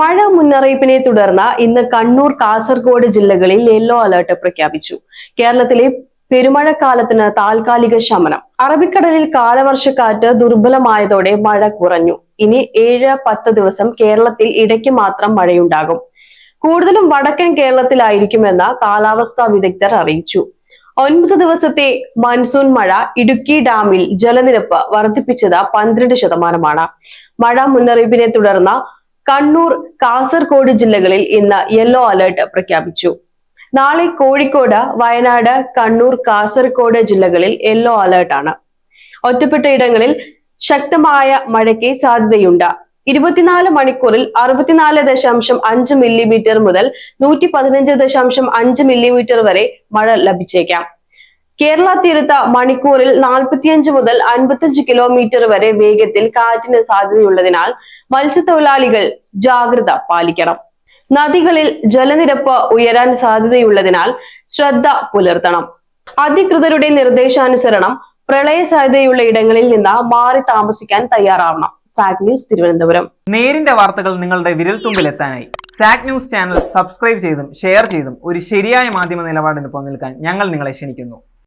മഴ മുന്നറിയിപ്പിനെ തുടർന്ന് ഇന്ന് കണ്ണൂർ കാസർഗോഡ് ജില്ലകളിൽ യെല്ലോ അലർട്ട് പ്രഖ്യാപിച്ചു. കേരളത്തിലെ പെരുമഴക്കാലത്തിന് താൽക്കാലിക ശമനം. അറബിക്കടലിൽ കാലവർഷക്കാറ്റ് ദുർബലമായതോടെ മഴ കുറഞ്ഞു. ഇനി ഏഴ് പത്ത് ദിവസം കേരളത്തിൽ ഇടയ്ക്ക് മാത്രം മഴയുണ്ടാകും. കൂടുതലും വടക്കൻ കേരളത്തിലായിരിക്കുമെന്ന് കാലാവസ്ഥാ വിദഗ്ധർ അറിയിച്ചു. ഒൻപത് ദിവസത്തെ മൺസൂൺ മഴ ഇടുക്കി ഡാമിൽ ജലനിരപ്പ് വർദ്ധിപ്പിച്ചത് പന്ത്രണ്ട് ശതമാനമാണ്. മഴ മുന്നറിയിപ്പിനെ തുടർന്ന് കണ്ണൂർ കാസർഗോഡ് ജില്ലകളിൽ ഇന്ന് യെല്ലോ അലർട്ട് പ്രഖ്യാപിച്ചു. നാളെ കോഴിക്കോട് വയനാട് കണ്ണൂർ കാസർഗോഡ് ജില്ലകളിൽ യെല്ലോ അലർട്ടാണ് ഒറ്റപ്പെട്ട ഇടങ്ങളിൽ ശക്തമായ മഴയ്ക്ക് സാധ്യതയുണ്ട്. ഇരുപത്തിനാല് മണിക്കൂറിൽ അറുപത്തിനാല് ദശാംശം അഞ്ച് മില്ലിമീറ്റർ മുതൽ നൂറ്റി പതിനഞ്ച് ദശാംശം അഞ്ച് മില്ലിമീറ്റർ വരെ മഴ ലഭിച്ചേക്കാം. കേരള തീരത്ത് മണിക്കൂറിൽ നാൽപ്പത്തിയഞ്ച് മുതൽ അൻപത്തിയഞ്ച് കിലോമീറ്റർ വരെ വേഗത്തിൽ കാറ്റിന് സാധ്യതയുള്ളതിനാൽ മത്സ്യത്തൊഴിലാളികൾ ജാഗ്രത പാലിക്കണം. നദികളിൽ ജലനിരപ്പ് ഉയരാൻ സാധ്യതയുള്ളതിനാൽ ശ്രദ്ധ പുലർത്തണം. അധികൃതരുടെ നിർദ്ദേശാനുസരണം പ്രളയ സാധ്യതയുള്ള ഇടങ്ങളിൽ നിന്ന് മാറി താമസിക്കാൻ തയ്യാറാവണം. Sak news Thiruvananthapuram. നേരിന്റെ വാർത്തകൾ നിങ്ങളുടെ വിരൽത്തുമ്പിൽ എത്താനായി സാക് ന്യൂസ് ചാനൽ സബ്സ്ക്രൈബ് ചെയ്തും ഷെയർ ചെയ്തും ഒരു ശരിയായ മാധ്യമ നിലപാടിന് പങ്കെടുക്കാൻ ഞങ്ങൾ നിങ്ങളെ ക്ഷണിക്കുന്നു.